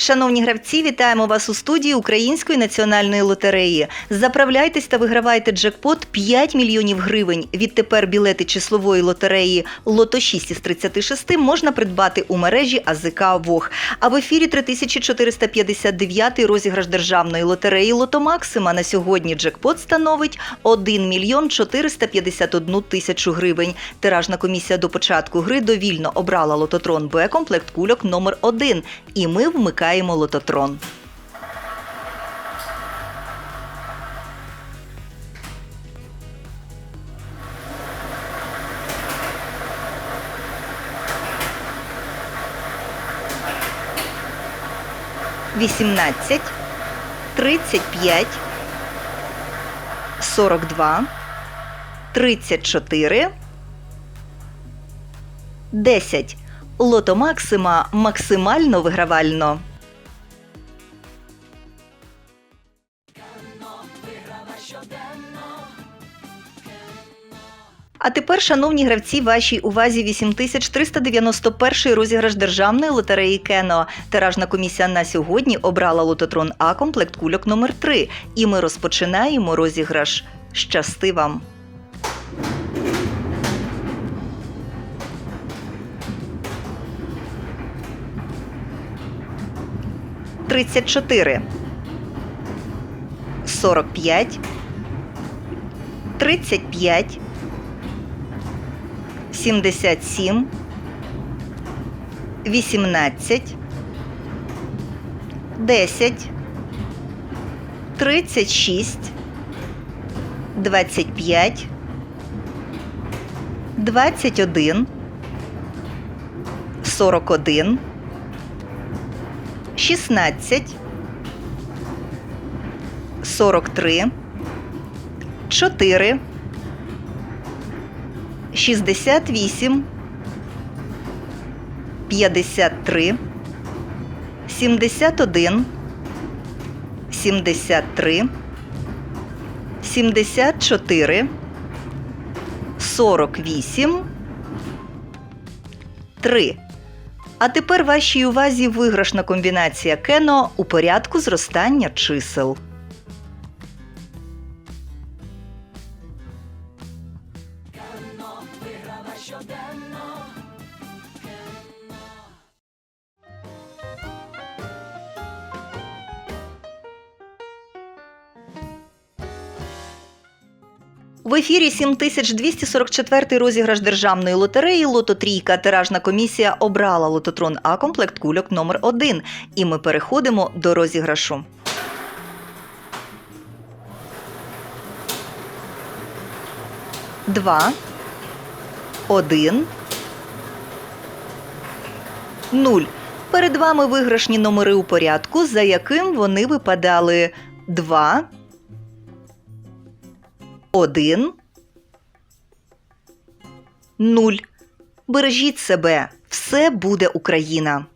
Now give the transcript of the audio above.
Шановні гравці, вітаємо вас у студії Української національної лотереї. Заправляйтесь та вигравайте джекпот 5 мільйонів гривень. Відтепер білети числової лотереї Лото 6 із 36 можна придбати у мережі АЗК ВОГ. А в ефірі 3459 розіграш державної лотереї Лото Максима. На сьогодні джекпот становить 1 мільйон 451 тисячу гривень. Тиражна комісія до початку гри довільно обрала лототрон Б комплект кульок номер 1 І ми вмикаємо лототрон. Вісімнадцять, тридцять п'ять, сорок два, тридцять чотири, десять. Лото Максима максимально вигравально. А тепер, шановні гравці, вашій увазі 8391 розіграш державної лотереї Кено. Тиражна комісія на сьогодні обрала лототрон А комплект кульок номер 3 І ми розпочинаємо розіграш. Щасти вам! Тридцять чотири. Сорок п'ять. Тридцять п'ять. 77, 18, 10, 36, 25, 21, 41, 16, 43, 4, 68, 53, 71, 73, 74, 48, 3. А тепер вашій увазі виграшна комбінація кено у порядку зростання чисел. В ефірі 7244 розіграш державної лотереї Лото Трійка. Тиражна комісія обрала лототрон А комплект кульок номер 1 І ми переходимо до розіграшу. Два. Один. Нуль. Перед вами виграшні номери у порядку, за яким вони випадали 2, 1, 0. Бережіть себе. Все буде Україна.